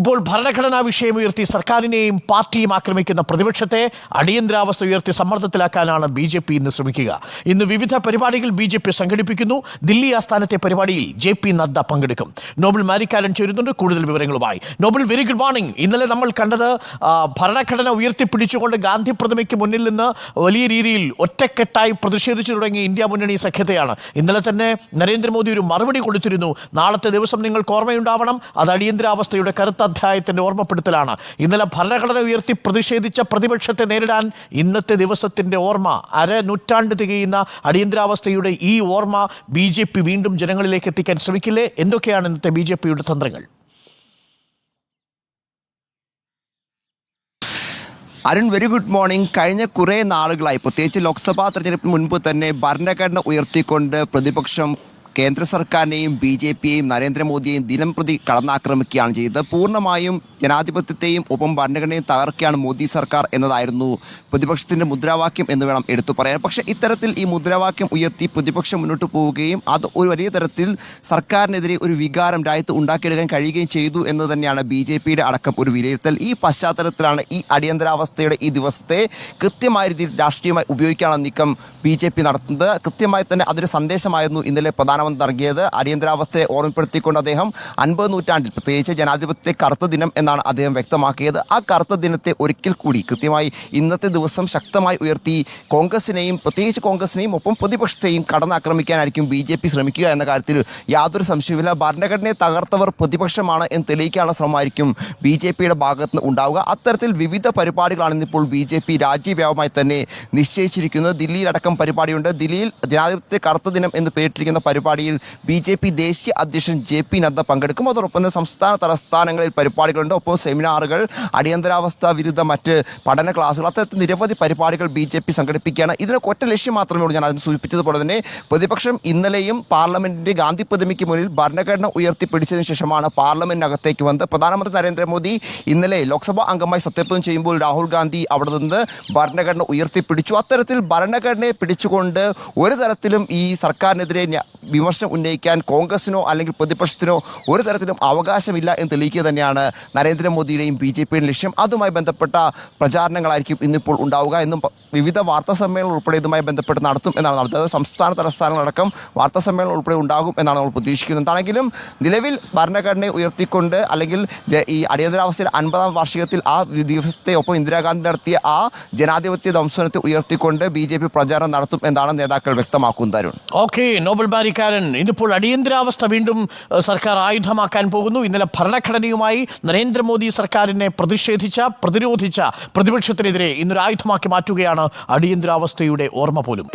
ഇപ്പോൾ ഭരണഘടനാ വിഷയം ഉയർത്തി സർക്കാരിനെയും പാർട്ടിയും ആക്രമിക്കുന്ന പ്രതിപക്ഷത്തെ അടിയന്തരാവസ്ഥ ഉയർത്തി സമ്മർദ്ദത്തിലാക്കാനാണ് ബി ജെ പി ഇന്ന് ശ്രമിക്കുക. ഇന്ന് വിവിധ പരിപാടികൾ ബി ജെ പി സംഘടിപ്പിക്കുന്നു. ദില്ലി ആസ്ഥാനത്തെ പരിപാടിയിൽ ജെ പി നദ്ദ പങ്കെടുക്കും. നോബൽ മാരിക്കാരൻ ചേരുന്നുണ്ട്. കൂടുതൽ വിവരങ്ങളുമായി. നോബൽ വെരി ഗുഡ് മോർണിംഗ് ഇന്നലെ നമ്മൾ കണ്ടത് ഭരണഘടന ഉയർത്തിപ്പിടിച്ചുകൊണ്ട് ഗാന്ധി പ്രതിമയ്ക്ക് മുന്നിൽ നിന്ന് വലിയ രീതിയിൽ ഒറ്റക്കെട്ടായി പ്രതിഷേധിച്ചു തുടങ്ങിയ ഇന്ത്യ മുന്നണി സഖ്യതയാണ് ഇന്നലെ തന്നെ നരേന്ദ്രമോദി ഒരു മറുപടി കൊടുത്തിരുന്നു. നാളത്തെ ദിവസം നിങ്ങൾക്ക് ഓർമ്മയുണ്ടാവണം. അത് അടിയന്തരാവസ്ഥയുടെ കറുത്ത അധ്യായത്തിന്റെ ഓർമ്മപ്പെടുത്തലാണ്. ഇന്നലെ ഭരണഘടന ഉയർത്തി പ്രതിഷേധിച്ച പ്രതിപക്ഷത്തെ നേരിടാൻ ഇന്നത്തെ ദിവസത്തിന്റെ ഓർമ്മ അര നൂറ്റാണ്ട് തികയുന്ന അടിയന്തരാവസ്ഥയുടെ ഈ ഓർമ്മ ബി വീണ്ടും ജനങ്ങളിലേക്ക് എത്തിക്കാൻ ശ്രമിക്കില്ലേ? എന്തൊക്കെയാണ് ഇന്നത്തെ ബി തന്ത്രങ്ങൾ? അരുൺ വെരി ഗുഡ് മോർണിംഗ് കഴിഞ്ഞ കുറേ നാളുകളായി പ്രത്യേകിച്ച് ലോക്സഭാ തെരഞ്ഞെടുപ്പിന് മുൻപ് തന്നെ ഭരണഘടന ഉയർത്തിക്കൊണ്ട് പ്രതിപക്ഷം കേന്ദ്ര സർക്കാരിനെയും ബി ജെ പിയെയും നരേന്ദ്രമോദിയെയും ദിനം പ്രതി കടന്നാക്രമിക്കുകയാണ് ചെയ്തത്. പൂർണമായും ജനാധിപത്യത്തെയും ഒപ്പം ഭരണഘടനയും തകർക്കുകയാണ് മോദി സർക്കാർ എന്നതായിരുന്നു പ്രതിപക്ഷത്തിന്റെ മുദ്രാവാക്യം എന്ന് വേണം എടുത്തു പറയാൻ. പക്ഷേ ഇത്തരത്തിൽ ഈ മുദ്രാവാക്യം ഉയർത്തി പ്രതിപക്ഷം മുന്നോട്ട് പോവുകയും അത് ഒരു വലിയ തരത്തിൽ സർക്കാരിനെതിരെ ഒരു വികാരം രാജ്യത്ത് ഉണ്ടാക്കിയെടുക്കാൻ കഴിയുകയും ചെയ്തു എന്ന് തന്നെയാണ് ബി ജെ പിയുടെ അടക്കം ഒരു വിലയിരുത്തൽ. ഈ പശ്ചാത്തലത്തിലാണ് ഈ അടിയന്തരാവസ്ഥയുടെ ഈ ദിവസത്തെ കൃത്യമായ രീതിയിൽ രാഷ്ട്രീയമായി ഉപയോഗിക്കാനുള്ള നീക്കം ബി ജെ പി നടത്തുന്നത്. കൃത്യമായി തന്നെ അതൊരു സന്ദേശമായിരുന്നു ഇന്നലെ പ്രധാനമന്ത്രി നൽകിയത്. അടിയന്തരാവസ്ഥയെ ഓർമ്മപ്പെടുത്തിക്കൊണ്ട് അദ്ദേഹം അൻപത് നൂറ്റാണ്ടിൽ പ്രത്യേകിച്ച് ജനാധിപത്യ കറുത്ത ദിനം എന്നാണ് അദ്ദേഹം വ്യക്തമാക്കിയത്. ആ കറുത്ത ദിനത്തെ ഒരിക്കൽ കൂടി കൃത്യമായി ഇന്നത്തെ ദിവസം ശക്തമായി ഉയർത്തി കോൺഗ്രസിനെയും പ്രത്യേകിച്ച് കോൺഗ്രസിനെയും ഒപ്പം പ്രതിപക്ഷത്തെയും കടന്നാക്രമിക്കാനായിരിക്കും ബി ജെ പി ശ്രമിക്കുക എന്ന കാര്യത്തിൽ യാതൊരു സംശയവുമില്ല. ഭരണഘടനയെ തകർത്തവർ പ്രതിപക്ഷമാണ് എന്ന് തെളിയിക്കാനുള്ള ശ്രമമായിരിക്കും ബി ജെ പിയുടെ ഭാഗത്ത് നിന്ന് ഉണ്ടാവുക. അത്തരത്തിൽ വിവിധ പരിപാടികളാണ് ഇന്നിപ്പോൾ ബി ജെ പി രാജ്യവ്യാപകമായി തന്നെ നിശ്ചയിച്ചിരിക്കുന്നത്. ദില്ലിയിലടക്കം പരിപാടിയുണ്ട്. ദില്ലിയിൽ ജനാധിപത്യ കറുത്ത ദിനം എന്ന് പേരിട്ടിരിക്കുന്ന പരിപാടിയിൽ ബി ജെ പി ദേശീയ അധ്യക്ഷൻ ജെ പി നദ്ദ പങ്കെടുക്കും. അതോടൊപ്പം തന്നെ സംസ്ഥാന തലസ്ഥാനങ്ങളിൽ പരിപാടികളുണ്ട്. ഒപ്പം സെമിനാറുകൾ അടിയന്തരാവസ്ഥ വിരുദ്ധ മറ്റ് പഠന ക്ലാസുകൾ അത്തരത്തിൽ നിരവധി പരിപാടികൾ ബി ജെ പി സംഘടിപ്പിക്കുകയാണ്. ഇതിനൊക്കെ ഒറ്റ ലക്ഷ്യം മാത്രമേ ഉള്ളൂ ഞാൻ അതിന് സൂചിപ്പിച്ചതുപോലെ തന്നെ പ്രതിപക്ഷം ഇന്നലെയും പാർലമെന്റിന്റെ ഗാന്ധി പ്രതിമയ്ക്ക് മുന്നിൽ ഭരണഘടന ഉയർത്തിപ്പിടിച്ചതിന് ശേഷമാണ് പാർലമെന്റിനകത്തേക്ക് വന്ന് പ്രധാനമന്ത്രി നരേന്ദ്രമോദി ഇന്നലെ ലോക്സഭാ അംഗമായി സത്യപ്രതിജ്ഞ ചെയ്യുമ്പോൾ രാഹുൽ ഗാന്ധി അവിടെ നിന്ന് ഭരണഘടന ഉയർത്തിപ്പിടിച്ചു. അത്തരത്തിൽ ഭരണഘടനയെ പിടിച്ചുകൊണ്ട് ഒരു തരത്തിലും ഈ സർക്കാരിനെതിരെ വിമർശനം ഉന്നയിക്കാൻ കോൺഗ്രസിനോ അല്ലെങ്കിൽ പ്രതിപക്ഷത്തിനോ ഒരു തരത്തിലും അവകാശമില്ല എന്ന് തെളിയിക്കുക തന്നെയാണ് നരേന്ദ്രമോദിയുടെയും ബി ജെ പിയുടെയും ലക്ഷ്യം. അതുമായി ബന്ധപ്പെട്ട പ്രചാരണങ്ങളായിരിക്കും ഇന്നിപ്പോൾ ഉണ്ടാവുക എന്നും വിവിധ വാർത്താ സമ്മേളനം ഉൾപ്പെടെ ഇതുമായി ബന്ധപ്പെട്ട് നടത്തും എന്നാണ് നടത്തുന്നത് സംസ്ഥാന തലസ്ഥാനങ്ങളടക്കം വാർത്താ സമ്മേളനം ഉൾപ്പെടെ ഉണ്ടാകും എന്നാണ് നമ്മൾ പ്രതീക്ഷിക്കുന്നത്. ആണെങ്കിലും നിലവിൽ ഭരണഘടനയെ ഉയർത്തിക്കൊണ്ട് അല്ലെങ്കിൽ ഈ അടിയന്തരാവസ്ഥയുടെ അൻപതാം വാർഷികത്തിൽ ആ ദിവസത്തെ ഒപ്പം ഇന്ദിരാഗാന്ധി നടത്തിയ ആ ജനാധിപത്യ ദംശനത്തെ ഉയർത്തിക്കൊണ്ട് ബി ജെ പി പ്രചാരണം നടത്തും എന്നാണ് നേതാക്കൾ വ്യക്തമാക്കുന്നത് ഓക്കെ നോബൽ ബാരിക്കാരൻ ഇന്നിപ്പോൾ അടിയന്തരാവസ്ഥ വീണ്ടും സർക്കാർ ആയുധമാക്കാൻ പോകുന്നു. ഇന്നലെ ഭരണഘടനയുമായി നരേന്ദ്രമോദി സർക്കാരിനെ പ്രതിഷേധിച്ച പ്രതിരോധിച്ച പ്രതിപക്ഷത്തിനെതിരെ ഇന്നൊരു ആയുധമാക്കി മാറ്റുകയാണ് അടിയന്തരാവസ്ഥയുടെ ഓർമ്മ പോലും.